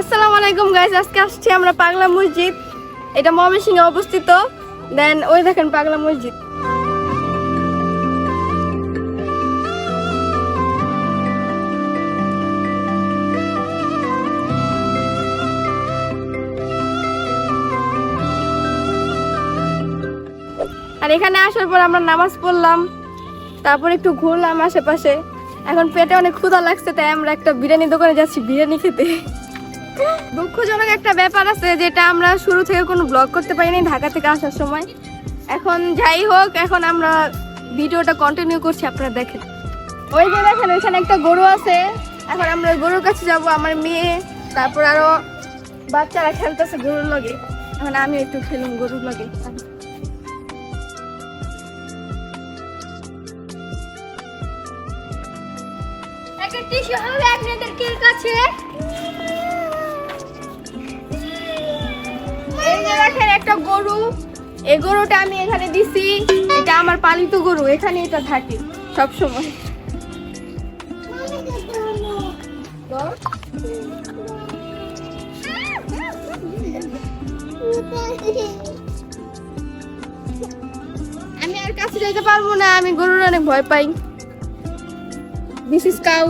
আসসালামু আলাইকুম গাইস আজকে আসছি আমরা পাগলা মসজিদ। এটা ময়মনসিংহে অবস্থিত। দেন ওই দেখেন পাগলা মসজিদ। আর এখানে আসার পর আমরা নামাজ পড়লাম। তারপর একটু ঘুরলাম আশেপাশে। এখন পেটে অনেক ক্ষুধা লাগছে, তাই আমরা একটা বিরিয়ানি দোকানে যাচ্ছি, বিরিয়ানি খেতে। দুঃখজনক একটা ব্যাপার আছে যেটা আমরা শুরু থেকে কোনো ব্লগ করতে পারিনি ঢাকা থেকে আসার সময়। এখন যাই হোক, এখন আমরা ভিডিওটা কন্টিনিউ করছি, আপনারা দেখেন। ওই যে দেখেন ওইখানে একটা গরু আছে। এখন আমরা গরুর কাছে যাব, আমার মেয়ে, তারপর আরও বাচ্চারা খেলতেছে গরুর লগে। এখন আমি একটু খেলুম গরুর লগে। একটা টিস্যু হবে, আপনাদের কাছে? একটা গরু এই গরুটা আমি এখানে দিছি, এটা আমার পালিত গরু, এখানে এটা থাকে সব সময় আমি আর কাছে যাইতে পারব না, আমি গরুর অনেক ভয় পাই। দিস ইজ কাউ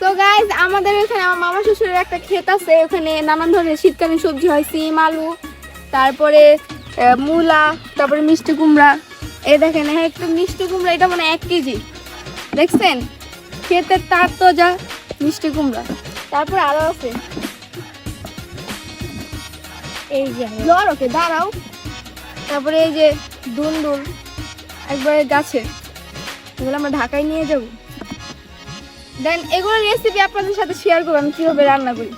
তো এটা গাইজ আমাদের এখানে আমার মামা শ্বশুরের একটা ক্ষেত আছে। ওখানে নানান ধরনের শীতকালীন সবজি হয়, সিম, আলু, তারপরে মূলা, তারপরে মিষ্টি কুমড়া। এই দেখেন হ্যাঁ একটু মিষ্টি কুমড়া, এটা মানে এক কেজি। দেখছেন? ক্ষেতের তার তো যা, মিষ্টি কুমড়া। তারপরে আরও আছে। এই যে জ্বর দাঁড়াও। তারপরে এই যে দুন্দুল একবারে গাছে। এগুলো আমরা ঢাকায় নিয়ে যাব। দেন এগুলোর রেসিপি আপনাদের সাথে শেয়ার করব আমি কীভাবে রান্না করি।